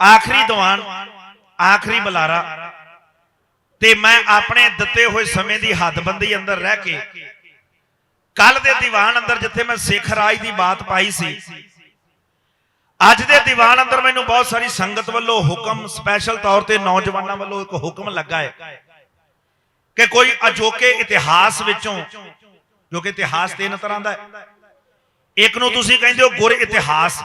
ਆਖਰੀ ਦੀਵਾਨ, ਆਖਰੀ ਬੁਲਾਰਾ। ਤੇ ਮੈਂ ਆਪਣੇ ਦਿੱਤੇ ਹੋਏ ਸਮੇਂ ਦੀ ਹੱਦਬੰਦੀ ਅੰਦਰ ਰਹਿ ਕੇ ਕੱਲ ਦੇ ਦੀਵਾਨ ਅੰਦਰ ਜਿੱਥੇ ਮੈਂ ਸਿੱਖ ਰਾਜ ਦੀ ਬਾਤ ਪਾਈ ਸੀ, ਅੱਜ ਦੇ ਦੀਵਾਨ ਅੰਦਰ ਮੈਨੂੰ ਬਹੁਤ ਸਾਰੀ ਸੰਗਤ ਵੱਲੋਂ ਹੁਕਮ ਸਪੈਸ਼ਲ ਤੌਰ ਤੇ ਨੌਜਵਾਨਾਂ ਵੱਲੋਂ ਇੱਕ ਹੁਕਮ ਲੱਗਾ ਹੈ ਕਿ ਕੋਈ ਅਜੋਕੇ ਇਤਿਹਾਸ ਵਿੱਚੋਂ, ਜੋ ਕਿ ਇਤਿਹਾਸ ਤਿੰਨ ਤਰ੍ਹਾਂ ਦਾ ਹੈ, ਇੱਕ ਨੂੰ ਤੁਸੀਂ ਕਹਿੰਦੇ ਹੋ ਗੁਰ ਇਤਿਹਾਸ।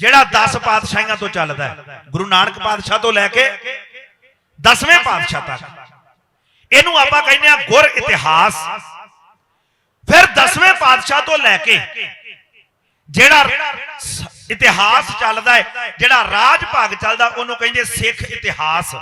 ਜਿਹੜਾ 10 ਪਾਤਸ਼ਾਹੀਆਂ ਤੋਂ ਚੱਲਦਾ ਹੈ, ਗੁਰੂ ਨਾਨਕ ਪਾਤਸ਼ਾਹ ਤੋਂ ਲੈ ਕੇ 10ਵੇਂ ਪਾਤਸ਼ਾਹ ਤੱਕ। ਇਹਨੂੰ ਆਪਾਂ ਕਹਿੰਦੇ ਆ ਗੁਰ ਇਤਿਹਾਸ। ਫਿਰ 10ਵੇਂ ਪਾਤਸ਼ਾਹ ਤੋਂ ਲੈ ਕੇ ਜਿਹੜਾ ਇਤਿਹਾਸ ਚੱਲਦਾ ਹੈ, ਜਿਹੜਾ ਰਾਜ ਭਾਗ ਚੱਲਦਾ, ਉਹਨੂੰ ਕਹਿੰਦੇ ਸਿੱਖ ਇਤਿਹਾਸ।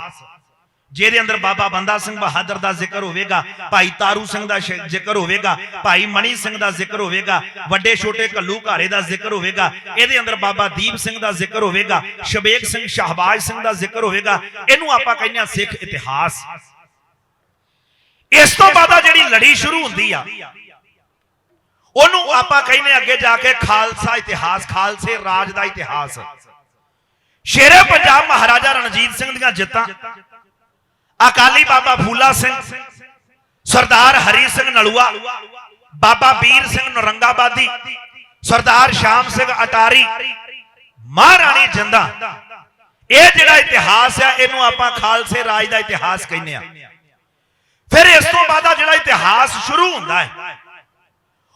ਜਿਹਦੇ ਅੰਦਰ ਬਾਬਾ ਬੰਦਾ ਸਿੰਘ ਬਹਾਦਰ ਦਾ ਜ਼ਿਕਰ ਹੋਵੇਗਾ, ਭਾਈ ਤਾਰੂ ਸਿੰਘ ਦਾ ਜ਼ਿਕਰ ਹੋਵੇਗਾ, ਭਾਈ ਮਣੀ ਸਿੰਘ ਦਾ ਜ਼ਿਕਰ ਹੋਵੇਗਾ, ਵੱਡੇ ਛੋਟੇ ਕੱਲੂ ਘਾਰੇ ਦਾ ਜ਼ਿਕਰ ਹੋਵੇਗਾ, ਇਹਦੇ ਅੰਦਰ ਬਾਬਾ ਦੀਪ ਸਿੰਘ ਦਾ ਜ਼ਿਕਰ ਹੋਵੇਗਾ ਸ਼ਬੇਕ ਸਿੰਘ ਸ਼ਾਹਬਾਜ ਸਿੰਘ ਦਾ ਜ਼ਿਕਰ ਹੋਵੇਗਾ, ਇਹਨੂੰ ਆਪਾਂ ਕਹਿੰਦੇ ਆ ਸਿੱਖ ਇਤਿਹਾਸ। ਇਸ ਤੋਂ ਬਾਅਦ ਜਿਹੜੀ ਲੜੀ ਸ਼ੁਰੂ ਹੁੰਦੀ ਆ, ਉਹਨੂੰ ਆਪਾਂ ਕਹਿੰਦੇ ਅੱਗੇ ਜਾ ਕੇ ਖਾਲਸਾ ਇਤਿਹਾਸ, ਖਾਲਸੇ ਰਾਜ ਦਾ ਇਤਿਹਾਸ। ਸ਼ੇਰੇ ਪੰਜਾਬ ਮਹਾਰਾਜਾ ਰਣਜੀਤ ਸਿੰਘ ਦੀਆਂ ਜਿੱਤਾਂ। ਅਕਾਲੀ ਬਾਬਾ ਫੂਲਾ ਸਿੰਘ, ਸਰਦਾਰ ਹਰੀ ਸਿੰਘ ਨਲੂਆ, ਬਾਬਾ ਵੀਰ ਸਿੰਘ ਨਰੰਗਾਬਾਦੀ, ਸਰਦਾਰ ਸ਼ਾਮ ਸਿੰਘ ਅਟਾਰੀ, ਮਹਾਰਾਣੀ ਜਿੰਦਾ। ਇਹ ਜਿਹੜਾ ਇਤਿਹਾਸ ਆ, ਇਹਨੂੰ ਆਪਾਂ ਖਾਲਸੇ ਰਾਜ ਦਾ ਇਤਿਹਾਸ ਕਹਿੰਦੇ ਆ। ਫਿਰ ਇਸ ਤੋਂ ਬਾਅਦ ਆ ਜਿਹੜਾ ਇਤਿਹਾਸ ਸ਼ੁਰੂ ਹੁੰਦਾ ਹੈ,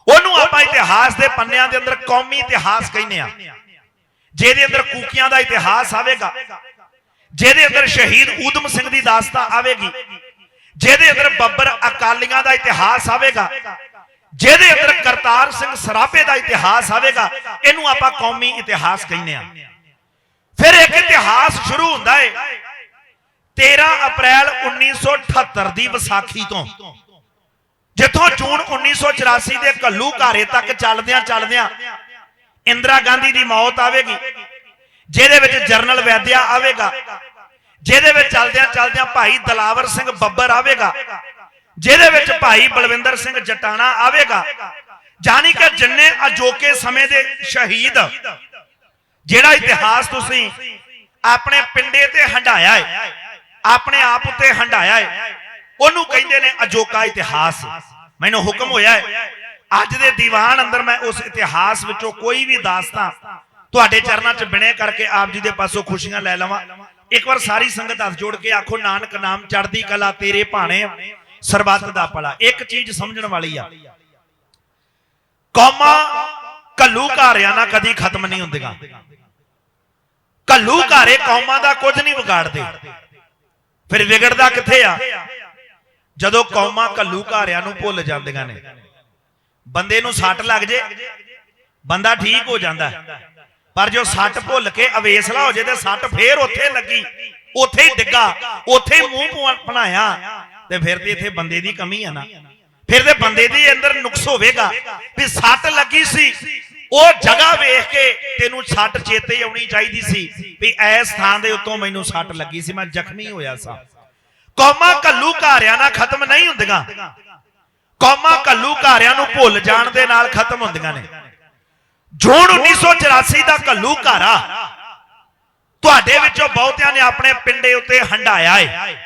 ਉਹਨੂੰ ਆਪਾਂ ਇਤਿਹਾਸ ਦੇ ਪੰਨਿਆਂ ਦੇ ਅੰਦਰ ਕੌਮੀ ਇਤਿਹਾਸ ਕਹਿੰਦੇ ਆ। ਜਿਹਦੇ ਅੰਦਰ ਕੂਕੀਆਂ ਦਾ ਇਤਿਹਾਸ ਆਵੇਗਾ ਜਿਹਦੇ ਅੰਦਰ ਸ਼ਹੀਦ ਊਧਮ ਸਿੰਘ ਦੀ ਦਾਸਤਾ ਆਵੇਗੀ, ਜਿਹਦੇ ਅੰਦਰ ਬੱਬਰ ਅਕਾਲੀਆਂ ਦਾ ਇਤਿਹਾਸ ਆਵੇਗਾ, ਜਿਹਦੇ ਅੰਦਰ ਕਰਤਾਰ ਸਿੰਘ ਸਰਾਭੇ ਦਾ ਇਤਿਹਾਸ ਆਵੇਗਾ, ਇਹਨੂੰ ਆਪਾਂ ਕੌਮੀ ਇਤਿਹਾਸ ਕਹਿੰਦੇ ਆ ਫਿਰ ਇੱਕ ਇਤਿਹਾਸ ਸ਼ੁਰੂ ਹੁੰਦਾ ਏ 13 ਅਪ੍ਰੈਲ 1978 ਦੀ ਵਿਸਾਖੀ ਤੋਂ। ਜਿੱਥੋਂ ਜੂਨ 1984 ਦੇ ਕੱਲੂ ਘਾਰੇ ਤੱਕ ਚੱਲਦਿਆਂ ਚੱਲਦਿਆਂ ਇੰਦਰਾ ਗਾਂਧੀ ਦੀ ਮੌਤ ਆਵੇਗੀ ਜਿਹਦੇ ਵਿੱਚ ਜਰਨਲ ਵੈਦਿਆ ਆਵੇਗਾ, ਜਿਹਦੇ ਵਿੱਚ ਚਲਦਿਆਂ ਚਲਦਿਆਂ ਭਾਈ ਦਲਾਵਰ ਸਿੰਘ ਬੱਬਰ ਆਵੇਗਾ, ਜਿਹਦੇ ਵਿੱਚ ਭਾਈ ਬਲਵਿੰਦਰ ਸਿੰਘ ਜਟਾਣਾ ਆਵੇਗਾ। ਜਾਨੀ ਕਿ ਜਿੰਨੇ ਅਜੋਕੇ ਸਮੇਂ ਦੇ ਸ਼ਹੀਦ, ਜਿਹੜਾ ਇਤਿਹਾਸ ਤੁਸੀਂ ਆਪਣੇ ਪਿੰਡੇ ਤੇ ਹੰਡਾਇਆ ਹੈ, ਆਪਣੇ ਆਪ ਉੱਤੇ ਹੰਡਾਇਆ ਹੈ, ਉਹਨੂੰ ਕਹਿੰਦੇ ਨੇ ਅਜੋਕਾ ਇਤਿਹਾਸ। ਮੈਨੂੰ ਹੁਕਮ ਹੋਇਆ ਹੈ, ਅੱਜ ਦੇ ਦੀਵਾਨ ਅੰਦਰ ਮੈਂ ਉਸ ਇਤਿਹਾਸ ਵਿੱਚੋਂ ਕੋਈ ਵੀ ਦਾਸਤਾਨ ਤੁਹਾਡੇ ਚਰਨਾਂ 'ਚ ਬਿਨੇ ਕਰਕੇ ਆਪ ਜੀ ਦੇ ਪਾਸੋਂ ਖੁਸ਼ੀਆਂ ਲੈ ਲਵਾਂ। ਇੱਕ ਵਾਰ ਸਾਰੀ ਸੰਗਤ ਹੱਥ ਜੋੜ ਕੇ ਆਖੋ, ਨਾਨਕ ਨਾਮ, ਚੜ੍ਹਦੀ ਕਲਾ ਤੇਰੇ ਭਾਣੇ, ਸਰਬੱਤ ਦਾ ਭਲਾ। ਇੱਕ ਚੀਜ਼ ਸਮਝਣ ਵਾਲੀ ਆ। ਕੌਮਾਂ ਕੱਲੂ ਘਾਰਿਆਂ ਨਾਲ ਕਦੀ ਖਤਮ ਨਹੀਂ ਹੁੰਦੀਆਂ। ਕੱਲੂ ਘਾਰੇ ਕੌਮਾਂ ਦਾ ਕੁਝ ਨਹੀਂ ਵਿਗਾੜਦੇ। ਫਿਰ ਵਿਗੜਦਾ ਕਿੱਥੇ ਆ? ਜਦੋਂ ਕੌਮਾਂ ਕੱਲੂ ਘਾਰਿਆਂ ਨੂੰ ਭੁੱਲ ਜਾਂਦੀਆਂ ਨੇ। ਬੰਦੇ ਨੂੰ ਸੱਟ ਲੱਗ ਜੇ, ਬੰਦਾ ਠੀਕ ਹੋ ਜਾਂਦਾ। ਪਰ ਜੋ ਸੱਟ ਭੁੱਲ ਕੇ ਅਵੇਸਲਾ ਹੋ ਜੇ ਤੇ ਸੱਟ ਫੇਰ ਉੱਥੇ ਲੱਗੀ। ਉੱਥੇ ਹੀ ਡਿੱਗਾ, ਉੱਥੇ ਹੀ ਮੂੰਹ ਬਣਾਇਆ ਤੇ ਫਿਰ ਤੇ ਇੱਥੇ ਬੰਦੇ ਦੀ ਕਮੀ ਆ ਨਾ। ਫਿਰ ਤੇ ਬੰਦੇ ਦੇ ਅੰਦਰ ਨੁਕਸ ਹੋਵੇਗਾ ਵੀ ਸੱਟ ਲੱਗੀ ਸੀ। ਉਹ ਜਗ੍ਹਾ ਵੇਖ ਕੇ ਤੈਨੂੰ ਸੱਟ ਚੇਤੇ ਆਉਣੀ ਚਾਹੀਦੀ ਸੀ ਵੀ ਐਸ ਥਾਂ ਦੇ ਉੱਤੋਂ ਮੈਨੂੰ ਸੱਟ ਲੱਗੀ ਸੀ, ਮੈਂ ਜ਼ਖਮੀ ਹੋਇਆ ਸਾਂ। ਕੌਮਾਂ ਕੱਲੂ ਘਾਰਿਆਂ ਨਾਲ ਖਤਮ ਨਹੀਂ ਹੁੰਦੀਆਂ। ਕੌਮਾਂ ਕੱਲੂ ਘਾਰਿਆਂ ਨੂੰ ਭੁੱਲ ਜਾਣ ਦੇ ਨਾਲ ਖਤਮ ਹੁੰਦੀਆਂ ਨੇ। ਜੂਨ 1984 ਦਾ ਕੱਲੂ ਘਾਰਾ। ਤੁਹਾਡੇ ਵਿੱਚੋਂ ਬਹੁਤਿਆਂ ਨੇ ਆਪਣੇ ਪਿੰਡੇ ਉੱਤੇ ਹੰਡਾਇਆ ਏ।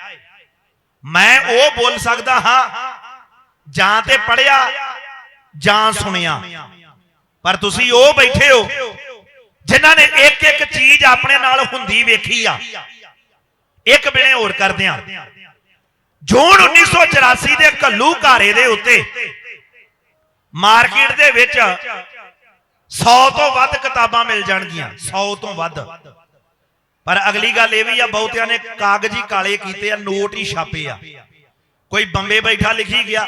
ਮੈਂ ਉਹ ਬੋਲ ਸਕਦਾ ਹਾਂ, ਜਾਂ ਤੇ ਪੜਿਆ ਜਾਂ ਸੁਣਿਆ। ਪਰ ਤੁਸੀਂ ਉਹ ਬੈਠੇ ਹੋ, ਜਿਨ੍ਹਾਂ ਨੇ ਇੱਕ ਇੱਕ ਚੀਜ਼ ਆਪਣੇ ਨਾਲ ਹੁੰਦੀ ਵੇਖੀ ਆ। ਇੱਕ ਬਿਨੇ ਹੋਰ ਕਰਦੇ ਆ। ਜੂਨ 1984 ਦੇ ਕੱਲੂ ਘਾਰੇ ਦੇ ਉੱਤੇ ਮਾਰਕੀਟ ਦੇ ਵਿੱਚ 100 ਤੋਂ ਵੱਧ ਕਿਤਾਬਾਂ ਮਿਲ ਜਾਣਗੀਆਂ 100 ਤੋਂ ਵੱਧ। ਪਰ ਅਗਲੀ ਗੱਲ ਇਹ ਵੀ ਆ, ਬਹੁਤਿਆਂ ਨੇ ਕਾਗਜ਼ੀ ਕਾਲੇ ਕੀਤੇ ਆ, ਨੋਟ ਹੀ ਛਾਪੇ ਆ। ਕੋਈ ਬੰਬੇ ਬੈਠਾ ਲਿਖੀ ਗਿਆ,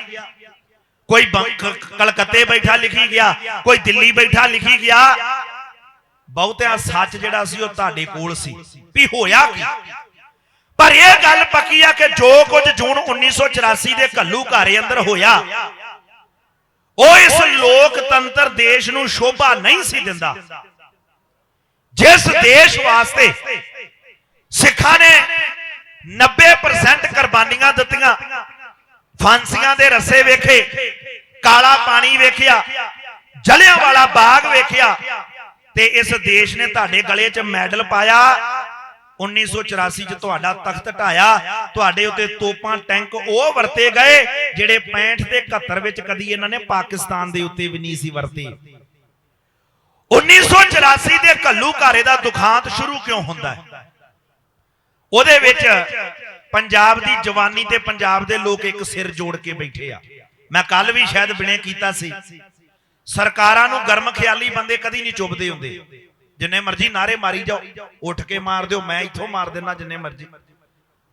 ਕੋਈ ਬੰ- ਕਲਕੱਤੇ ਬੈਠਾ ਲਿਖੀ ਗਿਆ, ਕੋਈ ਦਿੱਲੀ ਬੈਠਾ ਲਿਖੀ ਗਿਆ। ਬਹੁਤਿਆਂ ਸੱਚ ਜਿਹੜਾ ਸੀ, ਉਹ ਤੁਹਾਡੇ ਕੋਲ ਸੀ। ਵੀ ਹੋਇਆ ਕੀ? ਪਰ ਇਹ ਗੱਲ ਪੱਕੀ ਆ ਕਿ ਜੋ ਕੁਝ ਜੂਨ 1984 ਦੇ ਘੱਲੂ ਘਾਰੇ ਅੰਦਰ ਹੋਇਆ ਉਹ ਇਸ ਲੋਕਤੰਤਰ ਦੇਸ਼ ਨੂੰ ਸ਼ੋਭਾ ਨਹੀਂ ਸੀ ਦਿੰਦਾ। ਜਿਸ ਦੇਸ਼ ਵਾਸਤੇ ਸਿੱਖਾਂ ਨੇ 90% ਕੁਰਬਾਨੀਆਂ ਦਿੱਤੀਆਂ, ਫਾਂਸੀਆਂ ਦੇ ਰਸੇ ਵੇਖੇ, ਕਾਲਾ ਪਾਣੀ ਵੇਖਿਆ ਜਲਿਆਂ ਵਾਲਾ ਬਾਗ ਵੇਖਿਆ, ਤੇ ਇਸ ਦੇਸ਼ ਨੇ ਤੁਹਾਡੇ ਗਲੇ 'ਚ ਮੈਡਲ ਪਾਇਆ। 1984 ਚ ਤੁਹਾਡਾ ਤਖਤ ਢਾਇਆ, ਤੁਹਾਡੇ ਉੱਤੇ ਤੋਪਾਂ, ਟੈਂਕ ਉਹ ਵਰਤੇ ਗਏ, ਜਿਹੜੇ 65 ਤੇ 71 ਵਿੱਚ ਕਦੀ ਇਹਨਾਂ ਨੇ ਪਾਕਿਸਤਾਨ ਦੇ ਉੱਤੇ ਵੀ ਨਹੀਂ ਸੀ ਵਰਤੇ। 1984 ਦੇ ਘੱਲੂ ਘਾਰੇ ਦਾ ਦੁਖਾਂਤ ਸ਼ੁਰੂ ਕਿਉਂ ਹੁੰਦਾ ਹੈ? ਉਹਦੇ ਵਿੱਚ ਪੰਜਾਬ ਦੀ ਜਵਾਨੀ ਤੇ ਪੰਜਾਬ ਦੇ ਲੋਕ ਇੱਕ ਸਿਰ ਜੋੜ ਕੇ ਬੈਠੇ ਆ। ਮੈਂ ਕੱਲ ਵੀ ਸ਼ਾਇਦ ਬਿਨੇ ਕੀਤਾ ਸੀ। ਸਰਕਾਰਾਂ ਨੂੰ ਗਰਮ ਖਿਆਲੀ ਬੰਦੇ ਕਦੀ ਨਹੀਂ ਚੁੱਭਦੇ ਹੁੰਦੇ। ਜਿੰਨੇ ਮਰਜ਼ੀ ਨਾਰੇ ਮਾਰੀ ਜਾਓ, ਉੱਠ ਕੇ ਮਾਰ ਦਿਓ, ਮੈਂ ਇੱਥੋਂ ਮਾਰ ਦੇਣਾ ਜਿੰਨੇ ਮਰਜ਼ੀ।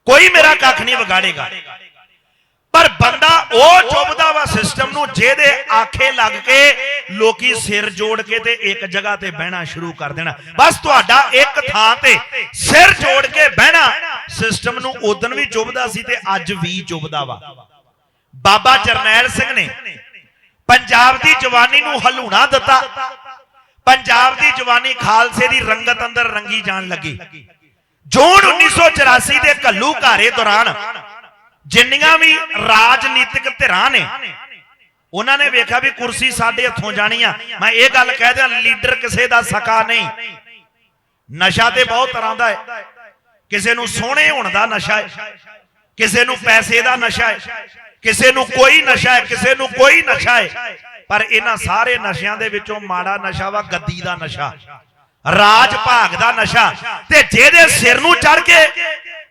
ਕੋਈ ਮੇਰਾ ਕੱਖ ਨਹੀਂ ਵਿਗਾੜੇਗਾ। ਪਰ ਬੰਦਾ ਉਹ ਚੁੱਭਦਾ ਵਾ ਸਿਸਟਮ ਨੂੰ ਜਿਹਦੇ ਆਖੇ ਲੱਗ ਕੇ ਲੋਕੀ ਸਿਰ ਜੋੜ ਕੇ ਤੇ ਇੱਕ ਜਗ੍ਹਾ ਤੇ ਬਹਿਣਾ ਸ਼ੁਰੂ ਕਰ ਦੇਣਾ। ਬਸ ਤੁਹਾਡਾ ਇੱਕ ਥਾਂ ਤੇ ਸਿਰ ਜੋੜ ਕੇ ਬਹਿਣਾ ਸਿਸਟਮ ਨੂੰ ਉਦੋਂ ਵੀ ਚੁੱਭਦਾ ਸੀ ਤੇ ਅੱਜ ਵੀ ਚੁੱਭਦਾ ਵਾ। ਬਾਬਾ ਜਰਨੈਲ ਸਿੰਘ ਨੇ ਪੰਜਾਬ ਦੀ ਜਵਾਨੀ ਨੂੰ ਹਲੂਣਾ ਦਿੱਤਾ। ਪੰਜਾਬ ਦੀ ਜਵਾਨੀ ਖਾਲਸੇ ਦੀ ਰੰਗਤ ਅੰਦਰ ਰੰਗੀ ਜਾਣ ਲੱਗੀ। ਜੂਨ 1984 ਦੇ ਘੱਲੂ ਘਾਰੇ ਦੌਰਾਨ ਜਿੰਨੀਆਂ ਵੀ ਰਾਜਨੀਤਿਕ ਧਿਰਾਂ ਨੇ, ਉਹਨਾਂ ਨੇ ਵੇਖਿਆ ਵੀ ਕੁਰਸੀ ਸਾਡੇ ਹੱਥੋਂ ਜਾਣੀ ਆ ਮੈਂ ਇਹ ਗੱਲ ਕਹਿ ਦਿਆਂ, ਲੀਡਰ ਕਿਸੇ ਦਾ ਸਕਾ ਨਹੀਂ। ਨਸ਼ਾ ਤੇ ਬਹੁਤ ਤਰ੍ਹਾਂ ਦਾ ਹੈ। ਕਿਸੇ ਨੂੰ ਸੋਹਣੇ ਹੋਣ ਦਾ ਨਸ਼ਾ ਹੈ, ਕਿਸੇ ਨੂੰ ਪੈਸੇ ਦਾ ਨਸ਼ਾ ਹੈ, ਕਿਸੇ ਨੂੰ ਕੋਈ ਨਸ਼ਾ ਹੈ, ਕਿਸੇ ਨੂੰ ਕੋਈ ਨਸ਼ਾ ਹੈ। ਪਰ ਇਹਨਾਂ ਸਾਰੇ ਨਸ਼ਿਆਂ ਦੇ ਵਿੱਚੋਂ ਮਾੜਾ ਨਸ਼ਾ ਵਾ, ਗੱਦੀ ਦਾ ਨਸ਼ਾ। ਰਾਜ ਭਾਗ ਦਾ ਨਸ਼ਾ। ਤੇ ਜਿਹਦੇ ਸਿਰ ਨੂੰ ਚੜ ਕੇ,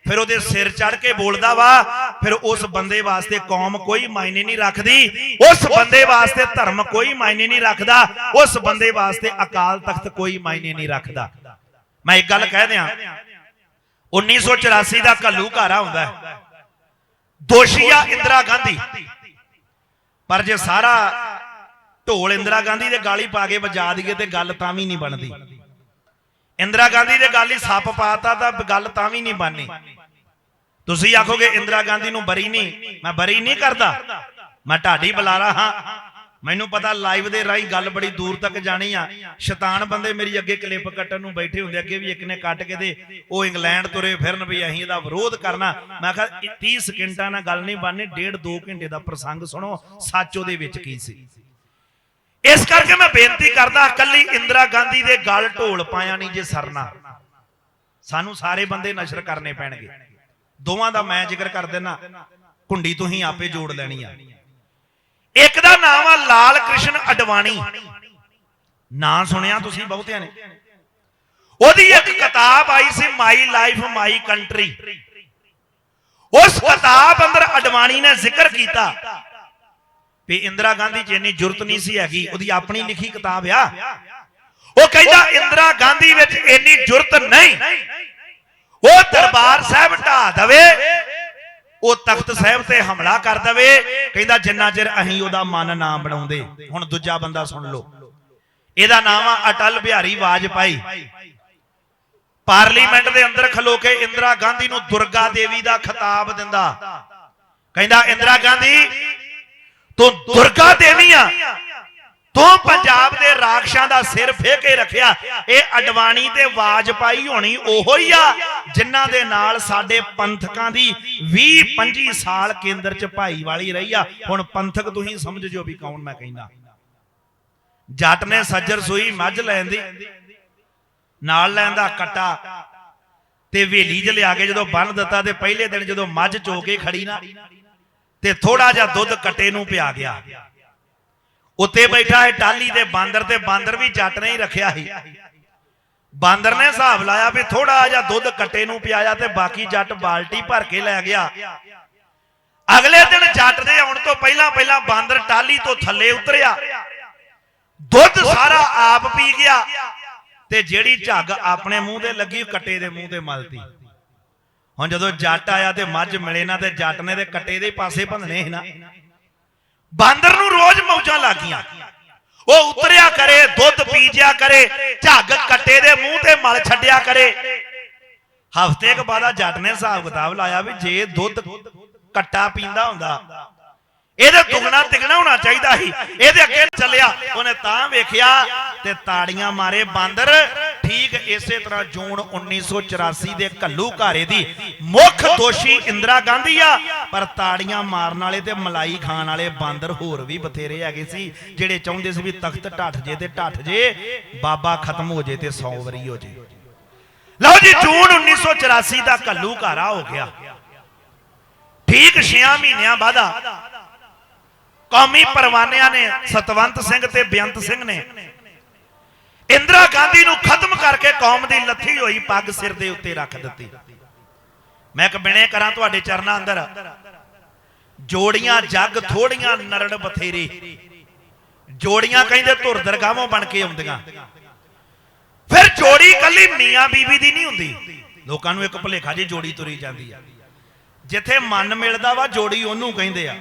ਫਿਰ ਉਹਦੇ ਸਿਰ ਚੜ ਕੇ ਬੋਲਦਾ ਵਾ, ਫਿਰ ਉਸ ਬੰਦੇ ਵਾਸਤੇ ਕੌਮ ਕੋਈ ਮਾਇਨੇ ਨਹੀਂ ਰੱਖਦੀ। ਉਸ ਬੰਦੇ ਵਾਸਤੇ ਧਰਮ ਕੋਈ ਮਾਇਨੇ ਨਹੀਂ ਰੱਖਦਾ। ਉਸ ਬੰਦੇ ਵਾਸਤੇ ਅਕਾਲ ਤਖਤ ਕੋਈ ਮਾਇਨੇ ਨਹੀਂ ਰੱਖਦਾ। ਮੈਂ ਇੱਕ ਗੱਲ ਕਹਿ ਦਿਆਂ 1984 ਦਾ ਘੱਲੂ ਘਾਰਾ ਹੁੰਦਾ ਹੈ। ਦੋਸ਼ੀ ਆ ਇੰਦਰਾ ਗਾਂਧੀ। ਪਰ ਜੇ ਸਾਰਾ ਢੋਲ ਇੰਦਰਾ ਗਾਂਧੀ ਦੇ ਗਾਲੀ ਪਾ ਕੇ ਵਜਾ ਦਈਏ ਤੇ ਗੱਲ ਤਾਂ ਵੀ ਨਹੀਂ ਬਣਦੀ। ਇੰਦਰਾ ਗਾਂਧੀ ਦੇ ਗਾਲੀ ਸੱਪ ਪਾਤਾ ਤਾਂ ਗੱਲ ਤਾਂ ਵੀ ਨਹੀਂ ਬਣਨੀ। ਤੁਸੀਂ ਆਖੋਗੇ ਇੰਦਰਾ ਗਾਂਧੀ ਨੂੰ ਬਰੀ ਨਹੀਂ, ਮੈਂ ਬਰੀ ਨਹੀਂ ਕਰਦਾ। ਮੈਂ ਢਾਡੀ ਬੁਲਾਰਾ ਹਾਂ। ਮੈਨੂੰ ਪਤਾ ਲਾਈਵ ਦੇ ਰਾਹੀਂ ਗੱਲ ਬੜੀ ਦੂਰ ਤੱਕ ਜਾਣੀ ਆ। ਸ਼ੈਤਾਨ ਬੰਦੇ ਮੇਰੀ ਅੱਗੇ ਕਲਿੱਪ ਕੱਟਣ ਨੂੰ ਬੈਠੇ ਹੁੰਦੇ ਅੱਗੇ ਵੀ ਇੱਕ ਨੇ ਕੱਟ ਕੇ ਦੇ, ਉਹ ਇੰਗਲੈਂਡ ਤੁਰੇ ਫਿਰਨ ਵੀ ਅਸੀਂ ਇਹਦਾ ਵਿਰੋਧ ਕਰਨਾ। ਮੈਂ ਕਿਹਾ 30 ਸਕਿੰਟਾਂ ਨਾਲ ਗੱਲ ਨਹੀਂ ਬਣਨੀ, ਡੇਢ 2 ਘੰਟੇ ਦਾ ਪ੍ਰਸੰਗ ਸੁਣੋ, ਸੱਚ ਉਹਦੇ ਵਿੱਚ ਕੀ ਸੀ? ਇਸ ਕਰਕੇ ਮੈਂ ਬੇਨਤੀ ਕਰਦਾ ਕੱਲੀ ਇੰਦਰਾ ਗਾਂਧੀ ਦੇ ਗਲ ਢੋਲ ਪਾਇਆ ਨਹੀਂ ਜੇ ਸਰਨਾ। ਸਾਨੂੰ ਸਾਰੇ ਬੰਦੇ ਨਸ਼ਰ ਕਰਨੇ ਪੈਣਗੇ। ਦੋਵਾਂ ਦਾ ਮੈਂ ਜ਼ਿਕਰ ਕਰ ਦੇਣਾ ਕੁੰਡੀ ਤੁਸੀਂ ਆਪੇ ਜੋੜ ਲੈਣੀ ਆ। ਇੱਕ ਦਾ ਨਾਮ ਆ ਲਾਲ ਕ੍ਰਿਸ਼ਨ ਅਡਵਾਣੀ ਨਾਂ ਸੁਣਿਆ ਤੁਸੀਂ ਬਹੁਤਿਆਂ ਨੇ? ਉਹਦੀ ਇੱਕ ਕਿਤਾਬ ਆਈ ਸੀ ਮਾਈ ਲਾਈਫ ਮਾਈ ਕੰਟਰੀ ਉਸ ਕਿਤਾਬ ਅੰਦਰ ਅਡਵਾਣੀ ਨੇ ਜ਼ਿਕਰ ਕੀਤਾ। ਵੀ ਇੰਦਰਾ ਗਾਂਧੀ ਚ ਇੰਨੀ ਜੁਰਤ ਨਹੀਂ ਸੀ ਹੈਗੀ ਉਹਦੀ ਆਪਣੀ ਲਿਖੀ ਕਿਤਾਬ ਆ। ਉਹ ਕਹਿੰਦਾ ਇੰਦਰਾ ਗਾਂਧੀ ਵਿੱਚ ਇੰਨੀ ਜੁਰਤ ਨਹੀਂ। ਉਹ ਦਰਬਾਰ ਸਾਹਿਬ ਢਾ ਦਵੇ ਉਹ ਤਖਤ ਸਾਹਿਬ ਤੇ ਹਮਲਾ ਕਰ ਦਵੇ ਕਹਿੰਦਾ ਜਿੰਨਾ ਚਿਰ ਅਸੀਂ ਉਹਦਾ ਮਨ ਨਾ ਬਣਾਉਂਦੇ। ਹੁਣ ਦੂਜਾ ਬੰਦਾ ਸੁਣ ਲਓ। ਇਹਦਾ ਨਾਮ ਆ ਅਟਲ ਬਿਹਾਰੀ ਵਾਜਪਾਈ। ਪਾਰਲੀਮੈਂਟ ਦੇ ਅੰਦਰ ਖਲੋ ਕੇ ਇੰਦਰਾ ਗਾਂਧੀ ਨੂੰ ਦੁਰਗਾ ਦੇਵੀ ਦਾ ਖਿਤਾਬ ਦਿੰਦਾ। ਕਹਿੰਦਾ ਇੰਦਰਾ ਗਾਂਧੀ ਤੂੰ ਦੁਰਗਾ ਦੇਵੀ ਆ। ਤੂੰ ਪੰਜਾਬ ਦੇ ਰਾਖਸ਼ਾਂ ਦਾ ਸਿਰ ਫੇ ਕੇ ਰੱਖਿਆ। ਇਹ ਅਡਵਾਣੀ ਤੇ ਵਾਜਪਾਈ ਹੋਣੀ ਉਹੋ ਹੀ ਆ, ਜਿਨ੍ਹਾਂ ਦੇ ਨਾਲ ਸਾਡੇ ਪੰਥਕਾਂ ਦੀ 20 25 ਸਾਲ ਕੇਂਦਰ ਚ ਭਾਈ ਵਾਲੀ ਰਹੀ ਆ। ਹੁਣ ਪੰਥਕ ਤੁਸੀਂ ਸਮਝ ਜੋ ਵੀ ਕੌਣ ਮੈਂ ਕਹਿੰਦਾ। ਜੱਟ ਨੇ ਸੱਜਰ ਸੂਈ ਮੱਝ ਲੈਣ ਨਾਲ ਲੈਂਦਾ ਕਟਾ ਤੇ ਵੇਲੀ ਚ ਲਿਆ ਕੇ ਜਦੋਂ ਬੰਨ ਦਿੱਤਾ ਤੇ ਪਹਿਲੇ ਦਿਨ ਜਦੋਂ ਮੱਝ ਚੋ ਕੇ ਖੜੀ ਨਾ ਤੇ ਥੋੜਾ ਜਿਹਾ ਦੁੱਧ ਕੱਟੇ ਨੂੰ ਪਿਆ ਗਿਆ। ਉੱਤੇ ਬੈਠਾ ਹੈ ਟਾਲੀ ਤੇ ਬਾਂਦਰ ਤੇ ਬਾਂਦਰ ਵੀ ਜੱਟ ਨੇ ਹੀ ਰੱਖਿਆ ਸੀ। ਬਾਂਦਰ ਨੇ ਹਿਸਾਬ ਲਾਇਆ ਵੀ ਥੋੜਾ ਜਿਹਾ ਦੁੱਧ ਕੱਟੇ ਨੂੰ ਪਿਆਇਆ ਤੇ ਬਾਕੀ ਜੱਟ ਬਾਲਟੀ ਭਰ ਕੇ ਲੈ ਗਿਆ। ਅਗਲੇ ਦਿਨ ਜੱਟ ਦੇ ਆਉਣ ਤੋਂ ਪਹਿਲਾਂ ਪਹਿਲਾਂ ਬਾਂਦਰ ਟਾਲੀ ਤੋਂ ਥੱਲੇ ਉਤਰਿਆ। ਦੁੱਧ ਸਾਰਾ ਆਪ ਪੀ ਗਿਆ ਤੇ ਜਿਹੜੀ ਝੱਗ ਆਪਣੇ ਮੂੰਹ ਤੇ ਲੱਗੀ ਕੱਟੇ ਦੇ ਮੂੰਹ ਤੇ ਮਲਤੀ ਹੁਣ ਜਦੋਂ ਜੱਟ ਆਇਆ ਤੇ ਮੱਝ ਮਿਲੇ ਨਾ ਤੇ ਜੱਟ ਨੇ ਤੇ ਕੱਟੇ ਦੇ ਪਾਸੇ ਭੰਨਣੇ ਨਾ। ਬਾਂਦਰ ਨੂੰ ਰੋਜ਼ ਮੌਜਾਂ ਲੱਗੀਆਂ। ਉਹ ਉਤਰਿਆ ਕਰੇ, ਦੁੱਧ ਪੀ ਕਰੇ, ਝੱਗ ਕੱਟੇ ਦੇ ਮੂੰਹ ਤੇ ਮਲ ਛੱਡਿਆ ਕਰੇ। ਹਫ਼ਤੇ ਕੁ ਬਾਅਦ ਜੱਟ ਨੇ ਹਿਸਾਬ ਕਿਤਾਬ ਲਾਇਆ ਵੀ ਜੇ ਦੁੱਧ ਕੱਟਾ ਪੀਂਦਾ ਹੁੰਦਾ, ਇਹਦੇ ਦੁਗਣਾ ਤਿਗਣਾ ਹੋਣਾ ਚਾਹੀਦਾ ਸੀ। ਇਹਦੇ ਅੱਗੇ ਚੱਲਿਆ, ਉਹਨੇ ਤਾਂ ਵੇਖਿਆ ਤੇ ਤਾੜੀਆਂ ਮਾਰੇ ਬਾਂਦਰ। ਠੀਕ ਇਸੇ ਤਰ੍ਹਾਂ ਜੂਨ 1984 ਦੇ ਘੱਲੂ ਘਾਰੇ ਦੀ ਮੁੱਖ ਦੋਸ਼ੀ ਇੰਦਰਾ ਗਾਂਧੀ ਆ। ਪਰ ਤਾੜੀਆਂ ਮਾਰਨ ਵਾਲੇ ਤੇ ਮਲਾਈ ਖਾਣ ਵਾਲੇ ਬਾਂਦਰ ਹੋਰ ਵੀ ਬਥੇਰੇ ਹੈਗੇ ਸੀ, ਜਿਹੜੇ ਚਾਹੁੰਦੇ ਸੀ ਵੀ ਤਖਤ ਢੱਠ ਜੇ ਤੇ ਢੱਠ ਜੇ, ਬਾਬਾ ਖਤਮ ਹੋ ਜੇ ਤੇ 100 ਵਰੀ ਹੋ ਜੇ। ਲਓ ਜੀ, ਜੂਨ 1984 ਦਾ ਕੱਲੂ ਘਾਰਾ ਹੋ ਗਿਆ। ਠੀਕ 6 ਮਹੀਨਿਆਂ ਬਾਅਦ ਕੌਮੀ ਪਰਵਾਨਿਆਂ ਨੇ ਸਤਵੰਤ ਸਿੰਘ ਤੇ ਬੇਅੰਤ ਸਿੰਘ ਨੇ ਇੰਦਰਾ ਗਾਂਧੀ ਨੂੰ ਖਤਮ ਕਰਕੇ ਕੌਮ ਦੀ ਲੱਥੀ ਹੋਈ ਪੱਗ ਸਿਰ ਦੇ ਉੱਤੇ ਰੱਖ ਦਿੱਤੀ। ਮੈਂ ਇੱਕ ਕਰਾਂ ਤੁਹਾਡੇ ਚਰਨਾਂ ਅੰਦਰ। ਜੋੜੀਆਂ ਜੱਗ ਥੋੜੀਆਂ ਨਰੜ ਬਥੇਰੇ। ਜੋੜੀਆਂ ਕਹਿੰਦੇ ਧੁਰ ਦਰਗਾਹੋਂ ਬਣ ਕੇ ਆਉਂਦੀਆਂ। ਫਿਰ ਜੋੜੀ ਕੱਲੀ ਮੀਆਂ ਬੀਬੀ ਦੀ ਨਹੀਂ ਹੁੰਦੀ। ਲੋਕਾਂ ਨੂੰ ਇੱਕ ਭੁਲੇਖਾ ਜੀ ਜੋੜੀ ਤੁਰੀ ਜਾਂਦੀ ਆ। ਜਿੱਥੇ ਮਨ ਮਿਲਦਾ ਵਾ ਜੋੜੀ ਉਹਨੂੰ ਕਹਿੰਦੇ ਆ।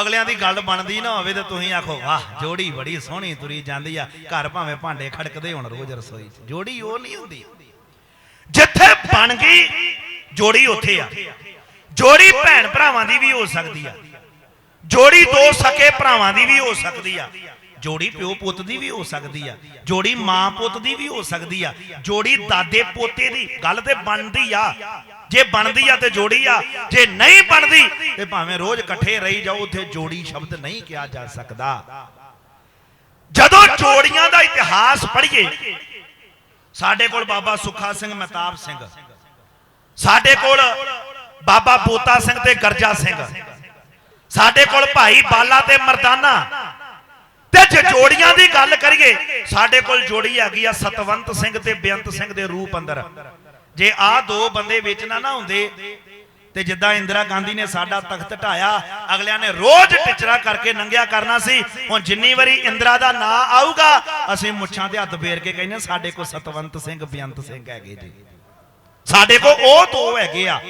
ਅਗਲਿਆਂ ਦੀ ਗੱਲ ਬਣਦੀ ਨਾ ਹੋਵੇ ਤੇ ਤੁਸੀਂ ਆਖੋ, ਵਾਹ, ਜੋੜੀ ਬੜੀ ਸੋਹਣੀ ਤੁਰੀ ਜਾਂਦੀ ਆ। ਘਰ ਭਾਵੇਂ ਭਾਂਡੇ ਖੜਕਦੇ ਹੋਣ ਰੋਜ਼ ਰਸੋਈ 'ਚ। ਜੋੜੀ ਉਹ ਨਹੀਂ ਹੁੰਦੀ। ਜਿੱਥੇ ਬਣ ਗਈ, ਜੋੜੀ ਉੱਥੇ ਆ। ਜੋੜੀ ਭੈਣ ਭਰਾਵਾਂ ਦੀ ਵੀ ਹੋ ਸਕਦੀ ਆ। ਜੋੜੀ ਦੋ ਸਕੇ ਭਰਾਵਾਂ ਦੀ ਵੀ ਹੋ ਸਕਦੀ ਆ। ਜੋੜੀ ਪਿਓ ਪੁੱਤ ਦੀ ਵੀ ਹੋ ਸਕਦੀ ਆ ਜੋੜੀ ਮਾਂ ਪੁੱਤ ਦੀ ਵੀ ਹੋ ਸਕਦੀ ਆ ਜੋੜੀ ਦਾਦੇ ਪੋਤੇ ਦੀ ਗੱਲ ਤੇ ਬਣਦੀ ਆ। ਜੇ ਬਣਦੀ ਆ ਤੇ ਜੋੜੀ ਆ ਜੇ ਨਹੀਂ ਬਣਦੀ ਤੇ ਭਾਵੇਂ ਰੋਜ਼ ਇਕੱਠੇ ਰਹੀ ਜਾਓ ਉੱਥੇ ਜੋੜੀ ਸ਼ਬਦ ਨਹੀਂ ਕਿਹਾ ਜਾ ਸਕਦਾ। ਜਦੋਂ ਜੋੜੀਆਂ ਦਾ ਇਤਿਹਾਸ ਪੜ੍ਹੀਏ ਸਾਡੇ ਕੋਲ ਬਾਬਾ ਸੁੱਖਾ ਸਿੰਘ ਮਹਿਤਾਬ ਸਿੰਘ। ਸਾਡੇ ਕੋਲ ਬਾਬਾ ਬੋਤਾ ਸਿੰਘ ਤੇ ਗਰਜਾ ਸਿੰਘ। ਸਾਡੇ ਕੋਲ ਭਾਈ ਬਾਲਾ ਤੇ ਮਰਦਾਨਾ। ਤੇ ਜੇ ਜੋੜੀਆਂ ਦੀ ਗੱਲ ਕਰੀਏ, ਸਾਡੇ ਕੋਲ ਜੋੜੀ ਹੈਗੀ ਆ ਸਤਵੰਤ ਸਿੰਘ ਤੇ ਬੇਅੰਤ ਸਿੰਘ ਦੇ ਰੂਪ ਅੰਦਰ। ਜੇ ਆਹ ਦੋ ਬੰਦੇ ਵਿੱਚ ਨਾ ਨਾ ਹੁੰਦੇ, ਤੇ ਜਿੱਦਾਂ ਇੰਦਰਾ ਗਾਂਧੀ ਨੇ ਸਾਡਾ ਤਖਤ ਢਾਇਆ, ਅਗਲਿਆਂ ਨੇ ਰੋਜ਼ ਟਿਚਰਾ ਕਰਕੇ ਨੰਗਿਆ ਕਰਨਾ ਸੀ, ਹੁਣ ਜਿੰਨੀ ਵਾਰੀ ਇੰਦਰਾ ਦਾ ਨਾਂ ਆਊਗਾ, ਅਸੀਂ ਮੁੱਛਾਂ ਤੇ ਹੱਥ ਫੇਰ ਕੇ ਕਹਿੰਦੇ ਸਾਡੇ ਕੋਲ ਸਤਵੰਤ ਸਿੰਘ, ਬੇਅੰਤ ਸਿੰਘ ਹੈਗੇ ਜੀ। ਸਾਡੇ ਕੋਲ ਉਹ ਦੋ ਹੈਗੇ ਆ।